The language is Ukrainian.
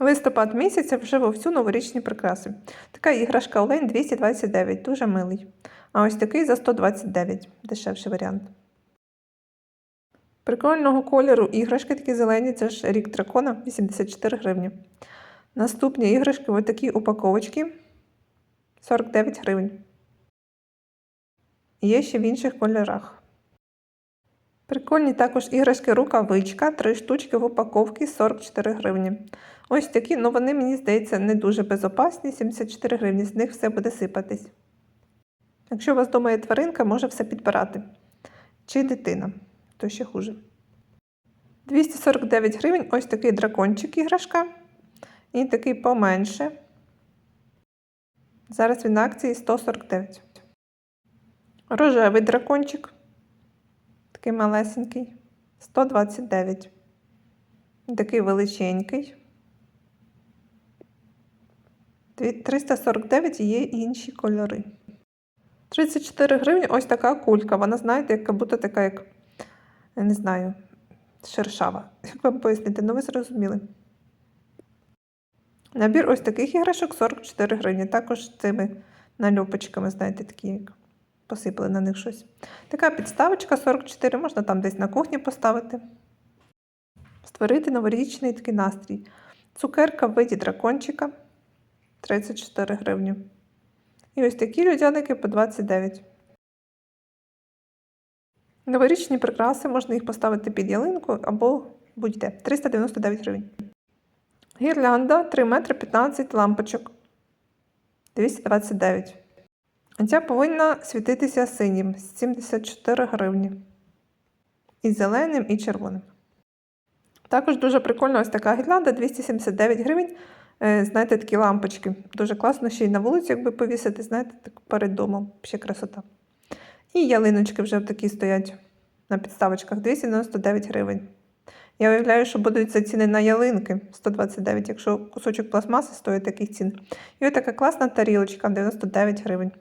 Листопад місяця вже вовсю новорічні прикраси. Така іграшка Олень 229, дуже милий. А ось такий за 129, дешевший варіант. Прикольного кольору іграшки такі зелені, це ж рік дракона 84 гривні. Наступні іграшки ось такі упаковочки 49 гривень. Є ще в інших кольорах. Прикольні також іграшки рукавичка, 3 штучки в упаковці 44 гривні. Ось такі, ну вони, мені здається, не дуже безопасні, 74 гривні, з них все буде сипатись. Якщо у вас вдома є тваринка, може все підбирати. Чи дитина, то ще хуже. 249 гривень ось такий дракончик іграшка. І такий поменше. Зараз він на акції 149. Рожевий дракончик. Такий малесенький. 129. Такий величенький. 349 є інші кольори. 34 гривні ось така кулька. Вона, знаєте, як будто така, як, я не знаю, шершава. Як вам пояснити? Ну, ви зрозуміли. Набір ось таких іграшок 44 гривні. Також цими нальопочками, знаєте, такі, як посипали на них щось. Така підставочка 44, можна там десь на кухні поставити. Створити новорічний такий настрій. Цукерка в виді дракончика 34 гривні. І ось такі людяники по 29. Новорічні прикраси можна їх поставити під ялинку або будь-де 399 гривень. Гірлянда 3 метри 15 лампочок 229. Ця повинна світитися синім 74 гривні. І зеленим, і червоним. Також дуже прикольна ось така гірлянда 279 гривень. Е, Знаєте, такі лампочки. Дуже класно ще й на вулицю, якби повісити, знаєте, так перед домом. Ще красота. І ялиночки вже такі стоять на підставочках 299 гривень. Я уявляю, що будуть за ціни на ялинки 129, якщо кусочок пластмаси стоїть таких цін. І ось така класна тарілочка 99 гривень.